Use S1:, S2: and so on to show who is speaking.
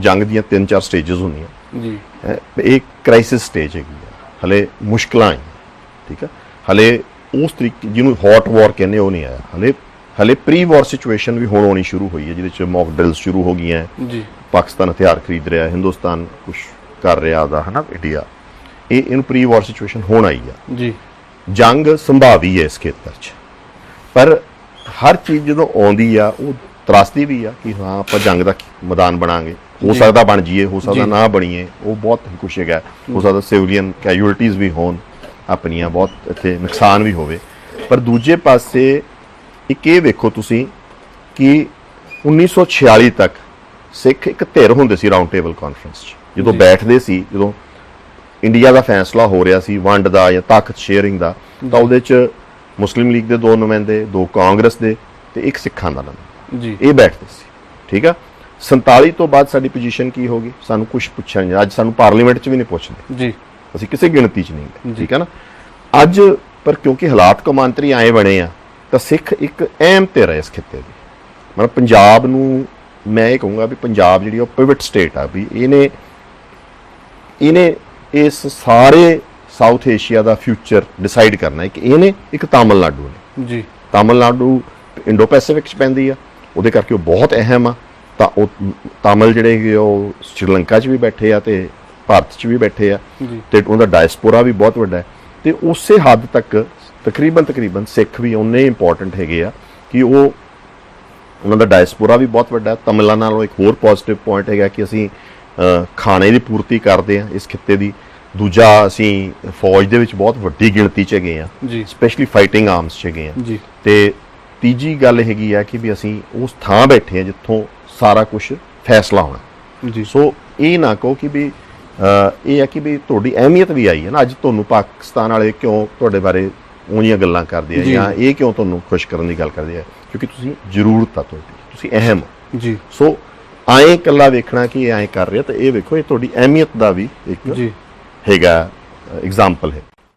S1: ਜੰਗ ਦੀਆਂ ਤਿੰਨ ਚਾਰ ਸਟੇजेस ਹੁੰਦੀਆਂ।
S2: ਜੀ।
S1: ਇਹ ਕ੍ਰਾਈਸਿਸ ਸਟੇਜ ਹੈਗੀ ਹਲੇ ਮੁਸ਼ਕਲਾਂ ਆਈਆਂ ਠੀਕ ਹੈ ਹਲੇ ਉਸ ਤਰੀਕੇ ਜਿਹਨੂੰ ਹੌਟ ਵਾਰ ਕਹਿੰਦੇ ਉਹ ਨਹੀਂ ਆਇਆ। ਹਲੇ ਹਲੇ ਪ੍ਰੀ ਵਾਰ ਸਿਚੁਏਸ਼ਨ ਵੀ ਹੁਣ ਹੋਣੀ ਸ਼ੁਰੂ ਹੋਈ ਹੈ ਜਿਹਦੇ ਚ ਮੌਕ ਡਰਿਲਸ ਸ਼ੁਰੂ ਹੋ ਗਈਆਂ।
S2: ਜੀ।
S1: ਪਾਕਿਸਤਾਨ ਹਥਿਆਰ ਖਰੀਦ ਰਿਹਾ ਹਿੰਦੁਸਤਾਨ ਕੁਝ ਕਰ ਰਿਹਾ ਦਾ ਹਨਾ ਇੰਡੀਆ ਇਹ ਇਹਨੂੰ ਪ੍ਰੀ ਵਾਰ ਸਿਚੁਏਸ਼ਨ ਹੋਣ ਆਈ ਆ।
S2: ਜੀ।
S1: ਜੰਗ ਸੰਭਾਵੀ ਹੈ ਇਸ ਖੇਤਰ 'ਚ। ਪਰ ਹਰ ਚੀਜ਼ ਜਦੋਂ ਆਉਂਦੀ ਆ ਉਹ ਤਰਾਸਦੀ ਵੀ ਆ ਕਿ ਹਾਂ ਆਪਾਂ ਜੰਗ ਦਾ ਮੈਦਾਨ ਬਣਾਂਗੇ। ਹੋ। ਸਕਦਾ ਬਣ ਜਾਈਏ ਹੋ ਸਕਦਾ। ਨਾ ਬਣੀਏ ਉਹ ਬਹੁਤ ਕੁਛ ਹੈਗਾ। ਹੋ ਸਕਦਾ ਸਿਵਲੀਅਨ ਕੈਜੂਅਲਟੀਜ਼ ਵੀ ਹੋਣ ਆਪਣੀਆਂ ਬਹੁਤ ਇੱਥੇ ਨੁਕਸਾਨ ਵੀ ਹੋਵੇ। ਪਰ ਦੂਜੇ ਪਾਸੇ ਇੱਕ ਇਹ ਵੇਖੋ ਤੁਸੀਂ ਕਿ 1946 ਤੱਕ ਸਿੱਖ ਇੱਕ ਧਿਰ ਹੁੰਦੇ ਸੀ ਰਾਉਂਡ ਟੇਬਲ ਕਾਨਫਰੰਸ 'ਚ। ਜਦੋਂ। ਬੈਠਦੇ ਸੀ ਜਦੋਂ ਇੰਡੀਆ ਦਾ ਫੈਸਲਾ ਹੋ ਰਿਹਾ ਸੀ ਵੰਡ ਦਾ ਜਾਂ ਤਾਕਤ ਸ਼ੇਅਰਿੰਗ ਦਾ ਤਾਂ ਉਹਦੇ 'ਚ ਮੁਸਲਿਮ ਲੀਗ ਦੇ ਦੋ ਨੁਮਾਇੰਦੇ ਦੋ ਕਾਂਗਰਸ ਦੇ ਤੇ ਇੱਕ ਸਿੱਖਾਂ ਦਾ ਨੁਮਾਇੰਦਾ।
S2: ਜੀ।
S1: ਇਹ ਬੈਠਦੇ ਸੀ। ਠੀਕ ਆ? 47 ਤੋਂ ਬਾਅਦ ਸਾਡੀ ਪੋਜੀਸ਼ਨ ਕੀ ਹੋ ਗਈ ਸਾਨੂੰ ਕੁਝ ਪੁੱਛਿਆ ਨਹੀਂ। ਅੱਜ ਸਾਨੂੰ ਪਾਰਲੀਮੈਂਟ 'ਚ ਵੀ ਨਹੀਂ ਪੁੱਛਦੇ।
S2: ਜੀ।
S1: ਅਸੀਂ ਕਿਸੇ ਗਿਣਤੀ 'ਚ ਨਹੀਂ ਗਏ। ਠੀਕ ਹੈ ਨਾ? ਅੱਜ ਪਰ ਕਿਉਂਕਿ ਹਾਲਾਤ ਕਮਾਂਤਰੀ ਆਏ ਬਣੇ ਆ ਤਾਂ ਸਿੱਖ ਇੱਕ ਅਹਿਮ ਧਿਰ ਹੈ ਇਸ ਖਿੱਤੇ ਦੀ। ਮਤਲਬ ਪੰਜਾਬ ਨੂੰ ਮੈਂ ਇਹ ਕਹੂੰਗਾ ਵੀ ਪੰਜਾਬ ਜਿਹੜੀ ਉਹ ਪਿਵਟ ਸਟੇਟ ਆ ਵੀ ਇਹਨੇ ਇਹਨੇ ਇਸ ਸਾਰੇ ਸਾਊਥ ਏਸ਼ੀਆ ਦਾ ਫਿਊਚਰ ਡਿਸਾਈਡ ਕਰਨਾ ਹੈ ਕਿ ਇਹਨੇ ਇੱਕ ਤਾਮਿਲਨਾਡੂ ਨੇ।
S2: ਜੀ।
S1: ਤਾਮਿਲਨਾਡੂ ਇੰਡੋ ਪੈਸੀਫਿਕ ਚ ਪੈਂਦੀ ਆ ਉਹਦੇ ਕਰਕੇ ਉਹ ਬਹੁਤ ਅਹਿਮ ਆ। ਤਾਂ ਉਹ ਤਾਮਿਲ ਜਿਹੜੇ ਹੈਗੇ ਉਹ ਸ਼੍ਰੀਲੰਕਾ ਚ ਵੀ ਬੈਠੇ ਆ ਤੇ ਭਾਰਤ ਚ ਵੀ ਬੈਠੇ ਆ ਤੇ ਉਹਦਾ ਡਾਇਸਪੋਰਾ ਵੀ ਬਹੁਤ ਵੱਡਾ ਹੈ। ਤੇ ਉਸੇ ਹੱਦ ਤੱਕ ਤਕਰੀਬਨ ਤਕਰੀਬਨ ਸਿੱਖ ਵੀ ਉਹਨੇ ਇੰਪੋਰਟੈਂਟ ਹੈਗੇ ਆ ਕਿ ਉਹ ਉਹਨਾਂ ਦਾ ਡਾਇਸਪੋਰਾ ਵੀ ਬਹੁਤ ਵੱਡਾ ਹੈ। ਤਮਿਲਾਂ ਨਾਲੋਂ ਇੱਕ ਹੋਰ ਪੋਜ਼ਿਟਿਵ ਪੁਆਇੰਟ ਹੈਗਾ ਕਿ ਅਸੀਂ ਖਾਣੇ ਦੀ ਪੂਰਤੀ ਕਰਦੇ ਆ ਇਸ ਖਿੱਤੇ ਦੀ। ਦੂਜਾ ਅਸੀਂ ਫੌਜ ਦੇ ਵਿੱਚ ਬਹੁਤ ਵੱਡੀ ਗਿਣਤੀ ਚ ਹੈਗੇ ਆ। ਸਪੈਸ਼ਲੀ ਫਾਈਟਿੰਗ ਆਰਮਸ ਚ ਹੈਗੇ ਆ। ਤੇ ਤੀਜੀ ਗੱਲ ਹੈਗੀ ਆ ਕਿ ਵੀ ਅਸੀਂ ਉਸ ਥਾਂ ਬੈਠੇ ਆ ਜਿੱਥੋਂ ਸਾਰਾ ਕੁਝ ਫੈਸਲਾ ਹੋਣਾ।
S2: ਜੀ।
S1: ਸੋ ਇਹ ਨਾ ਕਹੋ ਕਿ ਵੀ ਇਹ ਹੈ ਕਿ ਵੀ ਤੁਹਾਡੀ ਅਹਿਮੀਅਤ ਵੀ ਆਈ ਹੈ ਨਾ ਅੱਜ ਤੁਹਾਨੂੰ ਪਾਕਿਸਤਾਨ ਵਾਲੇ ਕਿਉਂ ਤੁਹਾਡੇ ਬਾਰੇ ਉਂਝੀਆਂ ਗੱਲਾਂ ਕਰਦੇ ਆ ਜੀ। ਇਹ ਕਿਉਂ ਤੁਹਾਨੂੰ ਖੁਸ਼ ਕਰਨ ਦੀ ਗੱਲ ਕਰਦੇ ਆ? ਕਿਉਂਕਿ ਤੁਸੀਂ ਜ਼ਰੂਰਤ ਆ ਤੁਹਾਡੀ ਤੁਸੀਂ ਅਹਿਮ ਹੋ।
S2: ਜੀ।
S1: ਸੋ ਐਂ ਇਕੱਲਾ ਵੇਖਣਾ ਕਿ ਇਹ ਐਂ ਕਰ ਰਿਹਾ ਤਾਂ ਇਹ ਵੇਖੋ ਇਹ ਤੁਹਾਡੀ ਅਹਿਮੀਅਤ ਦਾ ਵੀ ਇੱਕ
S2: ਜੀ।
S1: ਹੈਗਾ ਐਗਜ਼ਾਮਪਲ ਹੈ।